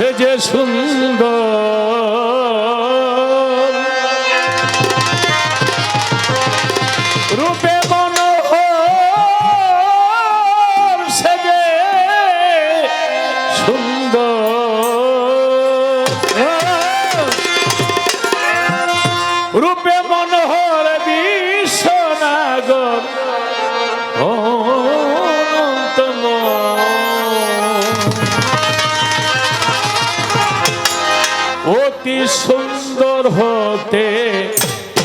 gecesinde অতি সুন্দর হতে,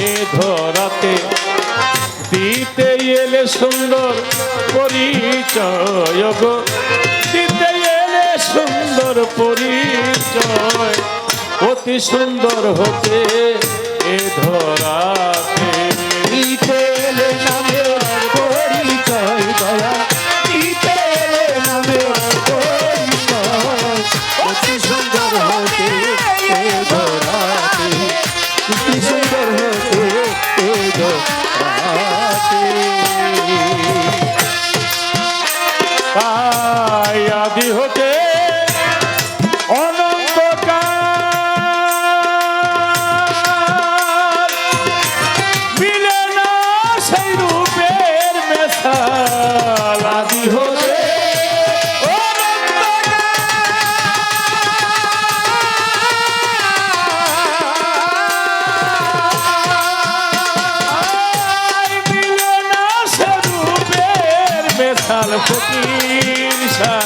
এ ধরাতে দিতে এলে সুন্দর পরিচয় গো। দিতে এলে সুন্দর পরিচয়, অতি সুন্দর হতে, এ ধরাতে ইতেলে নামের আদি হতে অনন্তকাল। মিলে না সেই রূপের মেশাল। আদি হতে অনন্তকাল। মিলে না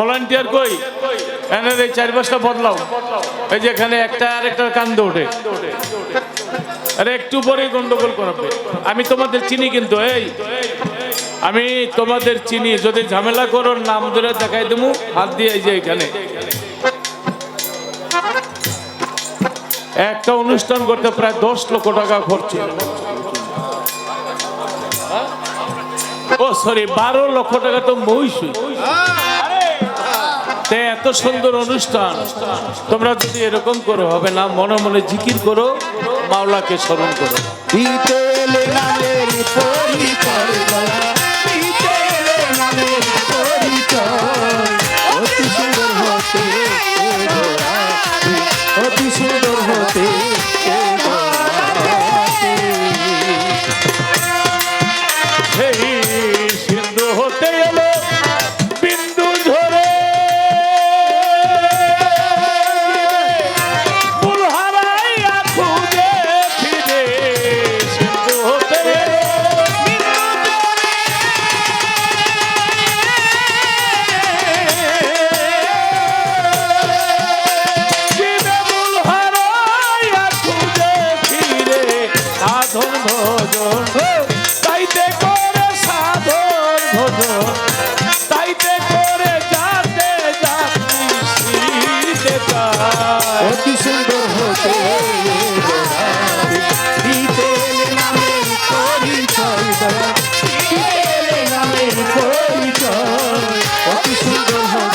ভলান্টিয়ার কই? এনের এই চার পাঁচটা বদলাও। এই যে এখানে একটা আর একটা কান্দে ওঠে। আরে একটু পরে গন্ডগোল করাবে। আমি তোমাদের চিনি কিন্তু, এই। আমি তোমাদের চিনি, যদি ঝামেলা করো, নাম ধরে দেখাই দেবো, হাত দিয়ে এই যে এখানে। একটা অনুষ্ঠান করতে প্রায় দশ লক্ষ টাকা খরচ। ও সরি বারো লক্ষ টাকা তো মহিষই। তে এত সুন্দর অনুষ্ঠান। তোমরা যদি এরকম করো, হবে না, মনে মনে জিকির করো, মাওলাকে স্মরণ করো। পরিচয়।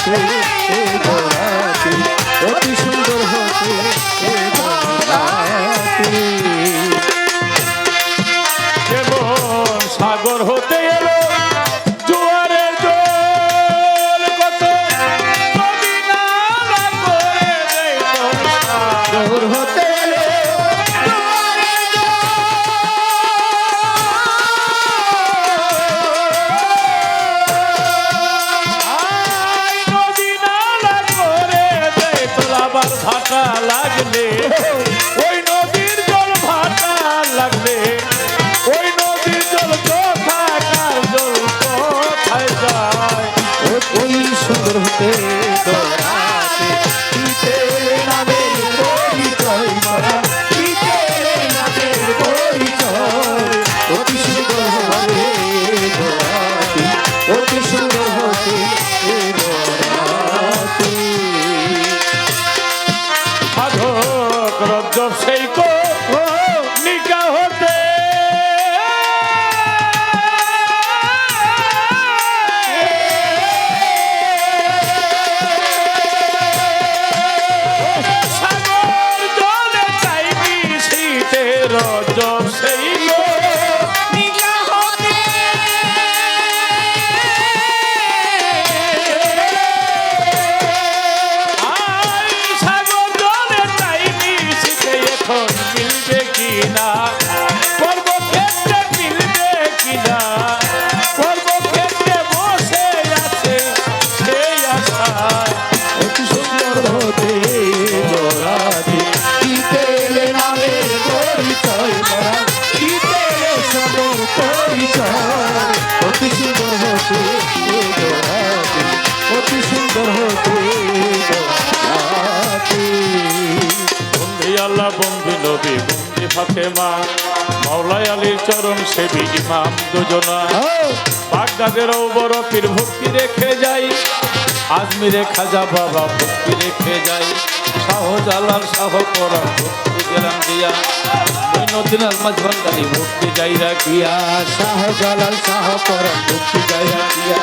সুন্দর Woo-hoo! বন্দি ফাতেমা মাওলাই আলীর চরণ সেবী ইমাম দুজনা। বাগদাদেরও বড় পীর ভক্তি রেখে যাই আজমিরে খাজা বাবা ভক্তি রেখে যাই। শাহজালাল শাহ পরাণ ভক্তি গেলাম দিয়া মৈনদিন আলমাজ ভান্ডারি ভক্তি যাই রাখিয়া শাহজালাল শাহ পরাণ ভক্তি গায়া দিয়া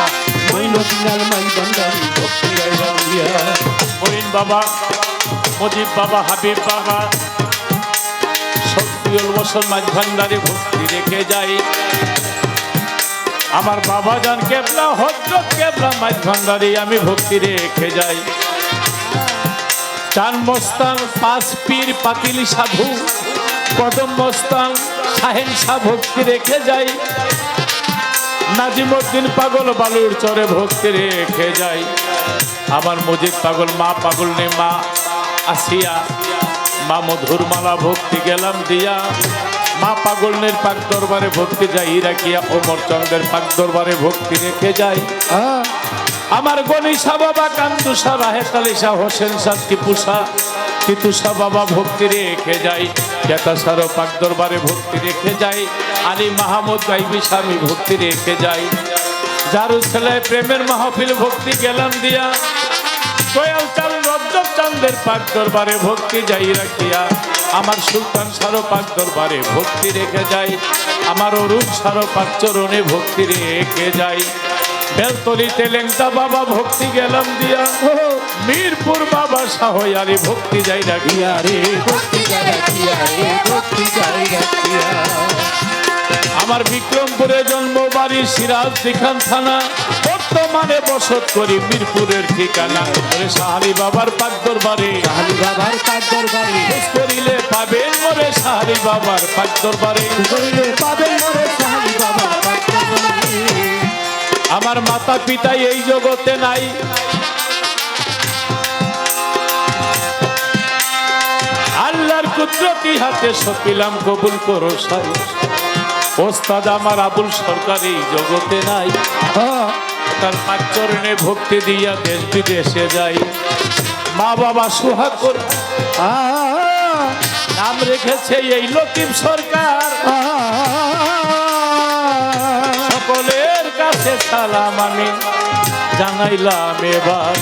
মৈনদিনাল মাই বন্দারি ভক্তি গায়া। দিয়া মঈন বাবা মজিব বাবা হাবিব বাবা বসল মাঝ ভান্ডারে ভক্তি রেখে যাই। আমার বাবা যান কেবলা, হজরত কেবলা মাঝ ভান্ডারে আমি ভক্তি রেখে যাই। চান মস্তান, পাঁচ পীর, পাতিলি সাধু, কদম মস্তান, শাহেন শাহ ভক্তি রেখে যাই। নাজিমুদ্দিন পাগল বালুর চরে ভক্তি রেখে যাই। আমার মজিদ পাগল মা, পাগল নে মা, আসিয়া মা মধুর মালা ভক্তি গেলাম দিয়া। মা পাগলনের পাক দরবারে ভক্তি যাই রাখিয়া ওমর চন্দ্রের পাক দরবারে ভক্তি রেখে যাই। আমার গণিসা বাবা কান্দুসা রাহেতালিসা হোসেন সা টিপুসা তিতুসা বাবা ভক্তি রেখে যাই জ্ঞাতাসারও পাক দরবারে ভক্তি রেখে যাই, আলী মাহমুদ গাইবি স্বামী ভক্তি রেখে যাই। যারু ছেলে প্রেমের মাহফিল ভক্তি গেলাম দিয়া। চাল রজ্জব চান্দের পাক দরবারে ভক্তি যাই রাখিয়া আমার সুলতান সারো পাক দরবারে ভক্তি রেখে যাই আমার অরুণ সারো পাক চরণে ভক্তি রেখে যাই। বেলতলিতে লেংটা বাবা ভক্তি গেলাম দিয়া মিরপুর বাবা শাহয়ারি ভক্তি যাই রাখিয়া রে। ভক্তি গায়া দিয়া রে ভক্তি গায়া দিয়া আমার বিক্রমপুরে জন্ম বাড়ি সিরাজ দিখান থানা বর্তমানে বসত করি মিরপুরের ঠিকানা। ওরে সাহারি বাবার পাক দরবারে। কালী বাবার কাজ দরবারে। খোঁজ করিলে পাবেন মোরে সাহারি বাবার পাক দরবারে। করিলে পাবে মোরে কালী বাবার দরবারে। আমার মাতা পিতা এই জগতে নাই। আল্লাহর কুদরতি হাতে সপিলাম কবুল করো সাই। ওস্তাদ আমার আবুল সরকার এই জগতে নাই। তার চরণে ভক্তি দিয়া দেশ বিদেশে যাই। মা বাবা সুহাগ করে নাম রেখেছে এই লতিফ সরকার। সকলের কাছে সালাম আমি জানাইলাম এবার।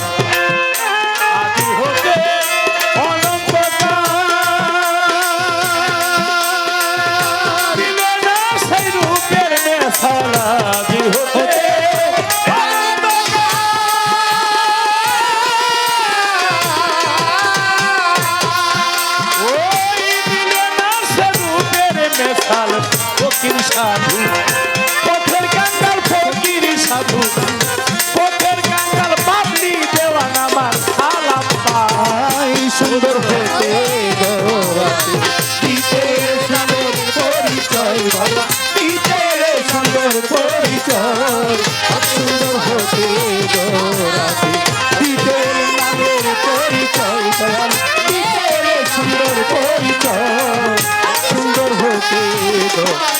ফকির সাধু। পথের কাঙ্গাল ফকির সাধু। পথের কাঙ্গাল বাবলি দেওয়ান আমার সালাম পা আই সুন্দর হতে পরিচয় পরিচয় সুন্দর হতে গৌরাতে পরিচয় সুন্দর হতে গৌরাতে